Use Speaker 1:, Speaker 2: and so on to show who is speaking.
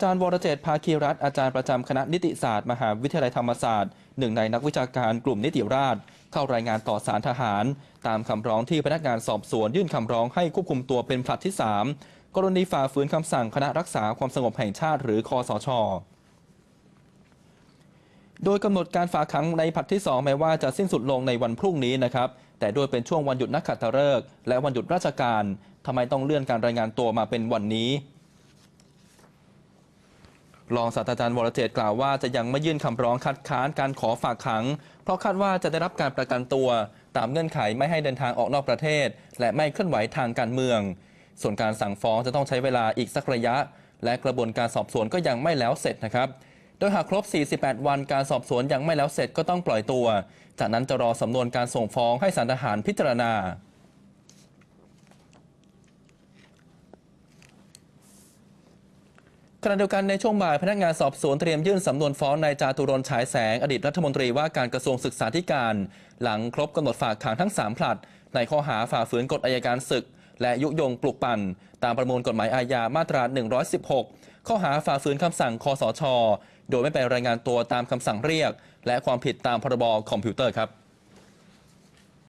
Speaker 1: อาจารย์วรเจตภาคีรัตอาจารย์ประจำคณะนิติศาสตร์มหาวิทยาลัยธรรมศาสตร์หนึ่งในนักวิชาการกลุ่มนิติราษฎร์เข้ารายงานต่อศาลทหาร ตามคำร้องที่พนักงานสอบสวนยื่นคำร้องให้ควบคุมตัวเป็นผลัดที่ 3 กรณีฝ่าฝืนคำสั่งคณะรักษาความสงบแห่งชาติหรือคอสชโดยกำหนดการฝากขังในผลัดที่ 2 แม้ว่าจะสิ้นสุดลงในวันพรุ่งนี้นะครับ แต่โดยเป็นช่วงวันหยุดนักขัตฤกษ์และวันหยุดราชการทำไมต้องเลื่อนการรายงานตัวมาเป็นวันนี้ รองศาสตราจารย์วรเจตกล่าวว่าจะยังไม่ยื่นคำร้องคัดค้านการขอฝากขัง เพราะคาดว่าจะได้รับการประกันตัว ตามเงื่อนไขไม่ให้เดินทางออกนอกประเทศ และไม่เคลื่อนไหวทางการเมือง ส่วนการสั่งฟ้องจะต้องใช้เวลาอีกสักระยะ และกระบวนการสอบสวนก็ยังไม่แล้วเสร็จนะครับ โดยหากครบ 48 วันการสอบสวนยังไม่แล้วเสร็จก็ต้องปล่อยตัว จากนั้นจะรอสำนวนการส่งฟ้องให้ศาลทหารพิจารณา ขณะเดียวกันในช่วงบ่ายพนักงานสอบสวนเตรียมยื่นสำนวนฟ้องนายจาตุรนต์ฉายแสง อดีตรัฐมนตรีว่าการกระทรวงศึกษาธิการ หลังครบกำหนดฝากขังทั้ง 3 ผลัด ในข้อหาฝ่าฝืนกฎอายการศึก และยุยงปลุกปั่น ตามประมวลกฎหมายอาญามาตรา 116 ข้อหาฝ่าฝืนคำสั่งคอสช โดยไม่ไปรายงานตัวตามคำสั่งเรียก และความผิดตามพรบคอมพิวเตอร์ครับ